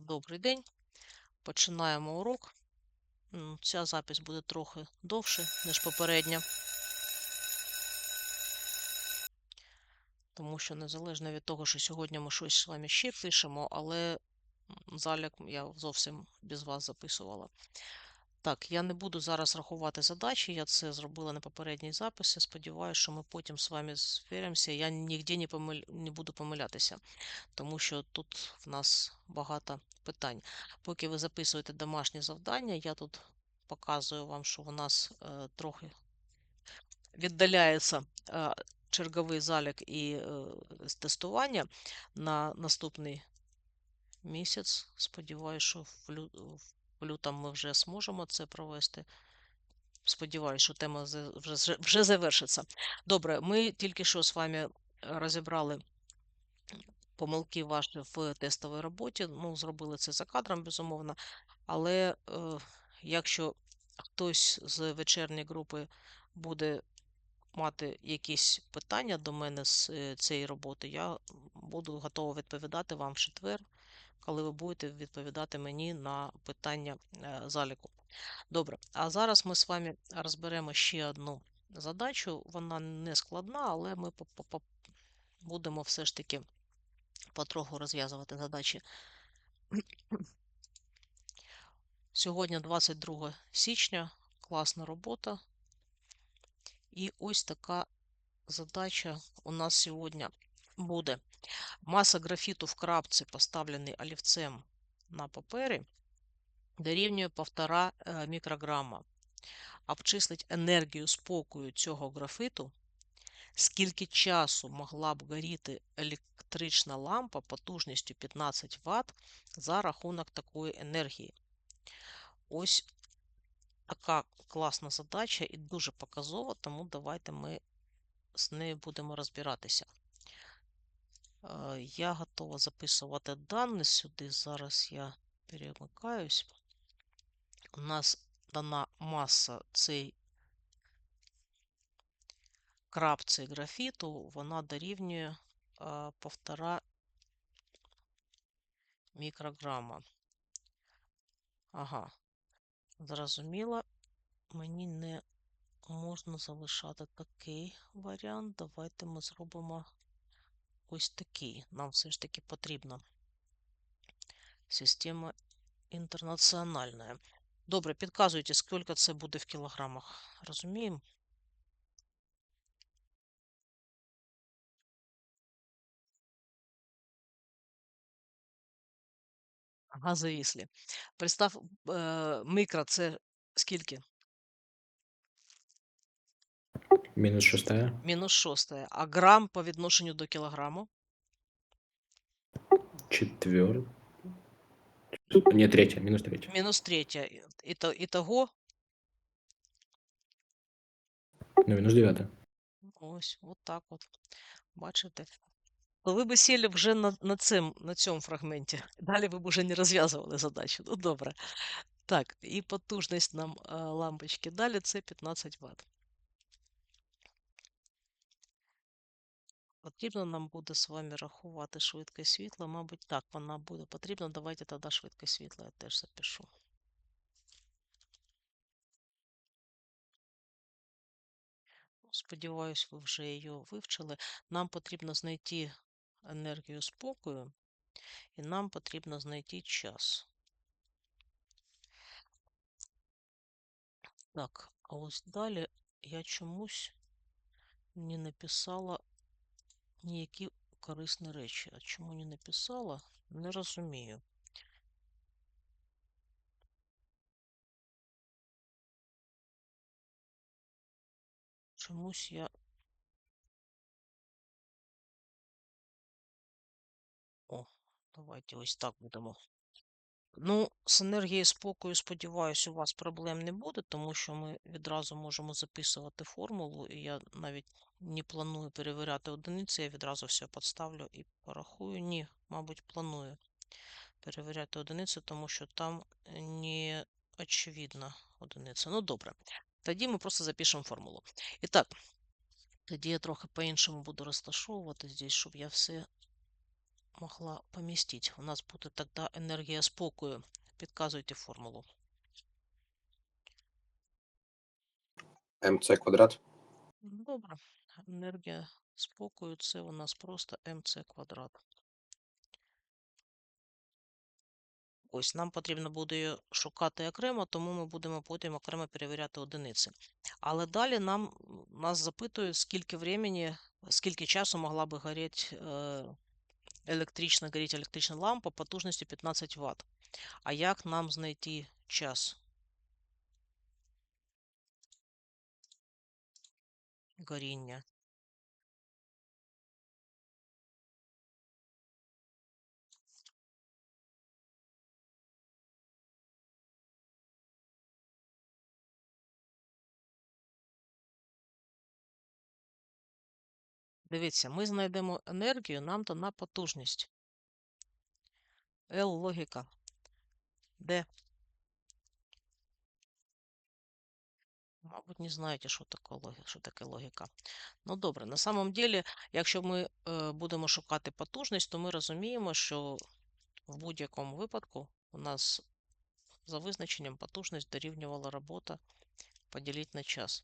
Добрий день. Починаємо урок. Ця запись буде трохи довше, ніж попередня. Тому що незалежно від того, що сьогодні ми щось з вами ще пишемо, але залік я зовсім без вас записувала. Так, я не буду зараз рахувати задачі, я це зробила на попередній записі. Сподіваюся, що ми потім з вами звіримося. Я ніде не, помиль... не буду помилятися, тому що тут в нас багато питань. Поки ви записуєте домашнє завдання, я тут показую вам, що у нас е, трохи віддаляється е, черговий залік і е, тестування на наступний місяць. Сподіваюся, що в. В лютому ми вже зможемо це провести. Сподіваюся, що тема вже, вже завершиться. Добре, ми тільки що з вами розібрали помилки ваші в тестовій роботі. Ну, зробили це за кадром, безумовно. Але е, якщо хтось з вечірньої групи буде мати якісь питання до мене з е, цієї роботи, я буду готова відповідати вам в четвер, коли ви будете відповідати мені на питання е, заліку. Добре, а зараз ми з вами розберемо ще одну задачу. Вона не складна, але ми будемо все ж таки потроху розв'язувати задачі. Сьогодні 22 січня, класна робота. І ось така задача у нас сьогодні буде. Маса графіту в крапці, поставлений олівцем на папері, дорівнює 1,5 е, мікрограма. Обчислить енергію спокою цього графіту, скільки часу могла б горіти електрична лампа потужністю 15 Вт за рахунок такої енергії. Ось така класна задача і дуже показова, тому давайте ми з нею будемо розбиратися. Е, Я готова записувати дані сюди. Зараз я перемикаюсь. У нас дана маса цей крапці графіту, вона дорівнює е, півтора мікрограма. Ага, зрозуміло, мені не можна залишати такий варіант. Давайте ми зробимо ось такий. Нам все ж таки потрібна система інтернаціональна. Добре, підказуйте, скільки це буде в кілограмах. Розуміємо? Ага, завіслі. Представ, е, микро це скільки? Минус шестая. Мінус шосте. А грам по відношенню до кілограму? Четвертая. Не, третья. Минус третья. Мінус третє. І, то- і Ну, минус девятая. Ось, от так от. Бачите? То ви б сіли вже на, на, цим, на цьому фрагменті. Далі ви б уже не розв'язували задачу. Ну, добре. Так, і потужність нам е, лампочки далі це 15 Вт. Потрібно нам буде з вами рахувати швидкість світла. Мабуть, так, вона буде потрібна. Давайте тоді швидкість світла я теж запишу. Ну, Сподіваюсь, ви вже її вивчили. Нам потрібно знайти енергію спокою, і нам потрібно знайти час. Так, а ось далі я чомусь не написала ніякі корисні речі. А чому не написала, не розумію. Чомусь я. Давайте ось так будемо. Ну, з енергією спокою, сподіваюся, у вас проблем не буде, тому що ми відразу можемо записувати формулу, і я навіть не планую перевіряти одиниці, я відразу все підставлю і порахую. Ні, мабуть, планую перевіряти одиниці, тому що там не очевидна одиниця. Ну, добре. Тоді ми просто запишемо формулу. І так, тоді я трохи по-іншому буду розташовувати здесь, щоб я все могла помістити. У нас буде тоді енергія спокою. Підказуйте формулу. МЦ квадрат. Добре. Енергія спокою це у нас просто МЦ квадрат. Ось нам потрібно буде шукати окремо, тому ми будемо потім окремо перевіряти одиниці. Але далі нам нас запитують, скільки времени, скільки часу могла би горіти е, електрична, горіть електрична лампа потужністю 15 Вт. А як нам знайти час? Горіння. Дивіться, ми знайдемо енергію, нам дана потужність. L логіка. Де? Мабуть, не знаєте, що таке логіка. Що таке логіка. Ну добре, на самом деле, якщо ми е, будемо шукати потужність, то ми розуміємо, що в будь-якому випадку у нас за визначенням потужність дорівнювала робота поділити на час.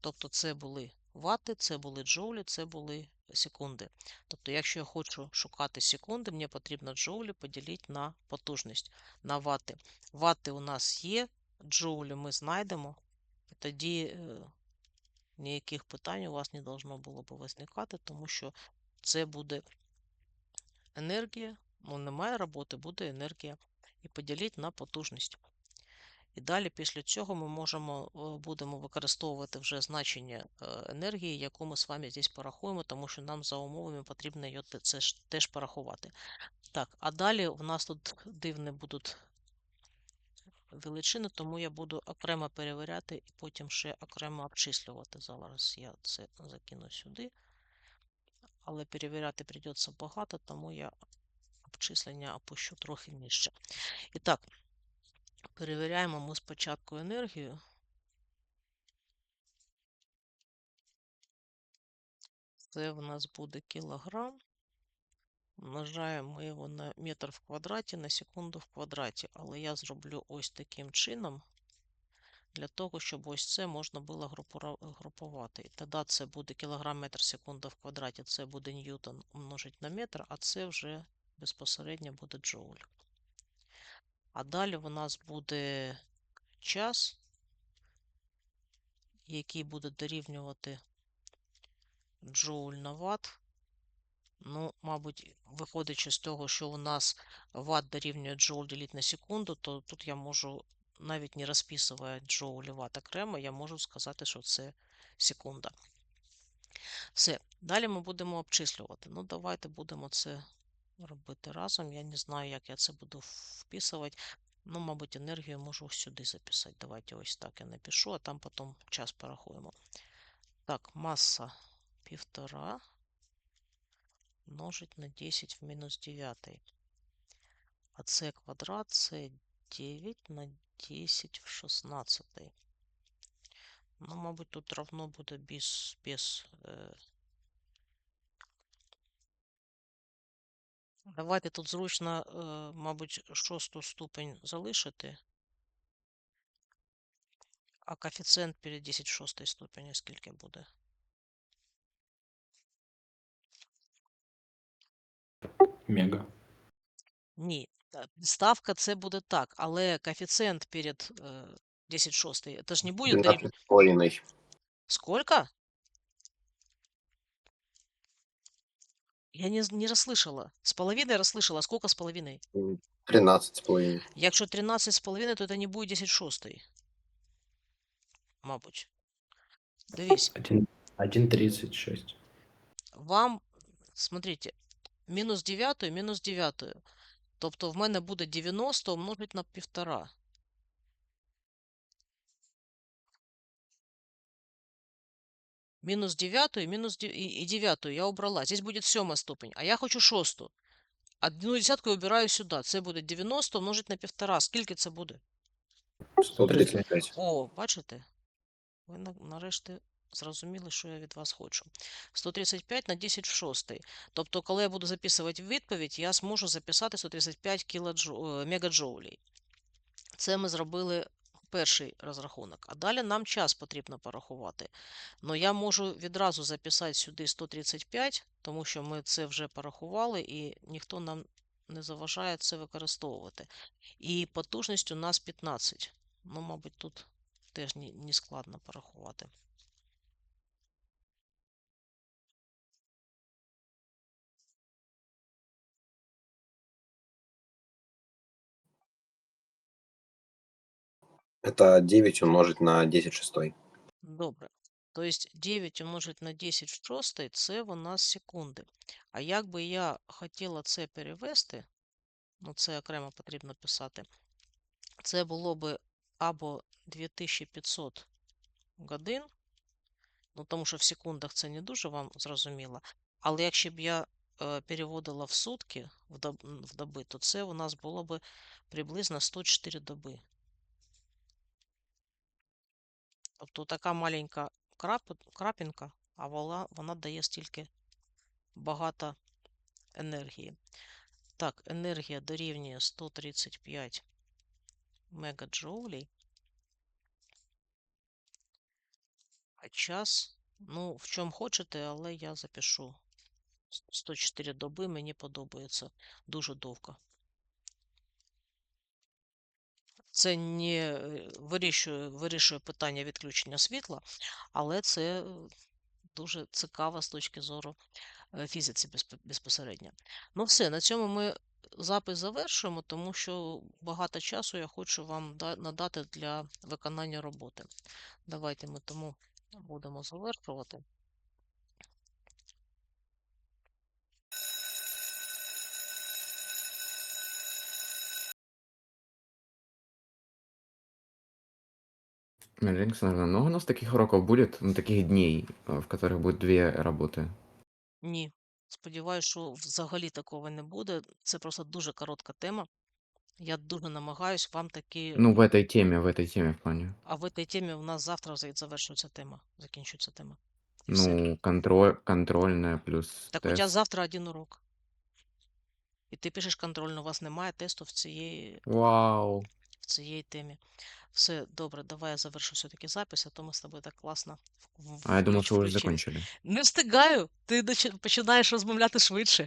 Тобто це були вати, це були джоулі, це були секунди. Тобто, якщо я хочу шукати секунди, мені потрібно джоулі поділити на потужність, на вати. Вати у нас є, джоулі ми знайдемо, і тоді е, ніяких питань у вас не должно було б виникати, тому що це буде енергія, ну немає роботи, буде енергія. І поділити на потужність. І далі після цього ми можемо, е, будемо використовувати вже значення е, енергії, яку ми з вами здесь порахуємо, тому що нам за умовами потрібно її це ж теж порахувати. Так, а далі у нас тут дивні будуть величини, тому я буду окремо перевіряти і потім ще окремо обчислювати. Зараз я це закину сюди. Але перевіряти прийдеться багато, тому я обчислення опущу трохи нижче. І так, перевіряємо ми спочатку енергію. Це в нас буде кілограм. Множаємо його на метр в квадраті на секунду в квадраті. Але я зроблю ось таким чином, для того, щоб ось це можна було групувати. І тоді це буде кілограм метр секунда в квадраті, це буде ньютон умножить на метр, а це вже безпосередньо буде джоуль. А далі у нас буде час, який буде дорівнювати джоуль на ватт. Ну, мабуть, виходячи з того, що у нас ватт дорівнює джоуль ділити на секунду, то тут я можу, навіть не розписуючи джоуль ватт окремо, я можу сказати, що це секунда. Все, далі ми будемо обчислювати. Ну, давайте будемо це робити разом. Я не знаю, як я це буду вписувати. Ну, мабуть, енергію можу сюди записати. Давайте ось так я напишу, а там потім час порахуємо. Так, маса півтора множить на 10 в мінус 9. А це квадрат це 9 на 10 в 16. Ну, мабуть, тут равно буде без, без Давайте тут зручно, е, мабуть, шосту ступень залишити. А коефіцієнт перед 10 в шостій ступені скільки буде? Мега. Ні, та- ставка це буде так, але коефіцієнт перед е, 10 в шостій, це ж не буде дорівнювати. 12 з половиною. Сколько? Я не, з- не расслышала. С половиной расслышала. Сколько с половиной? М, 13 з половиною. Якщо 13 з половиною, то це не буде 10 шостої. Мабуть. Дивись, 1, 1,36. вам, смотрите, мінус 9, мінус 9. Тобто в мене буде 90 умножить на півтора. Мінус 9 і мінус дев- і, і 9 я убрала. Здесь буде сьома ступень, а я хочу шосту. Одну десятку я убираю сюди. Це буде 90 умножить на півтора. Скільки це буде? 135. О, бачите? Ви нарешті зрозуміли, що я від вас хочу. 135 на 10 в 6. Тобто, коли я буду записувати відповідь, я зможу записати 135 кілоджо... е, мегаджоулей. Це ми зробили перший розрахунок. А далі нам час потрібно порахувати. Ну, я можу відразу записати сюди 135, тому що ми це вже порахували, і ніхто нам не заважає це використовувати. І потужність у нас 15. Ну, мабуть, тут теж не, складно порахувати. Это 9 умножить на 10 шестой. Добре. Тобто 9 умножить на 10 в 6 це у нас секунди. А як би я хотіла це перевести, ну це окремо потрібно писати, це було би або 2500 годин, ну тому що в секундах це не дуже вам зрозуміло. Але якщо б я е, переводила в сутки, в, доб, в доби, то це у нас було би приблизно 104 доби. Тобто така маленька крап, крапінка, а вона, вона дає стільки багато енергії. Так, енергія дорівнює 135 мегаджоулей. А час, ну, в чому хочете, але я запишу. 104 доби мені подобається дуже довго. Це не е, вирішує, вирішує питання відключення світла, але це е, дуже цікаво з точки зору е, фізиці безпосередньо. Ну все, на цьому ми запис завершуємо, тому що багато часу я хочу вам надати для виконання роботи. Давайте ми тому будемо завершувати. Мария Александровна, много у нас таких уроков будет, ну, таких дней, э, в которых будет две работы? Ні. Сподіваюся, що взагалі такого не буде. Це просто дуже коротка тема. Я дуже намагаюсь вам таки. Ну, в этой теме, в этой теме в плане. А в этой темі у нас завтра за- завершується тема, закінчується тема. І все. Ну, контроль, контрольная плюс Так у тебе тест. завтра один урок. І ти пишеш контрольно, у вас немає тесту в цієї, Вау. в цієї темі. Все добре, давай я завершу все-таки запис, а то ми з тобою так класно. в- в- А я думал, що что вы уже закончили. Не встигаю. Ти начи- починаєш розмовляти швидше.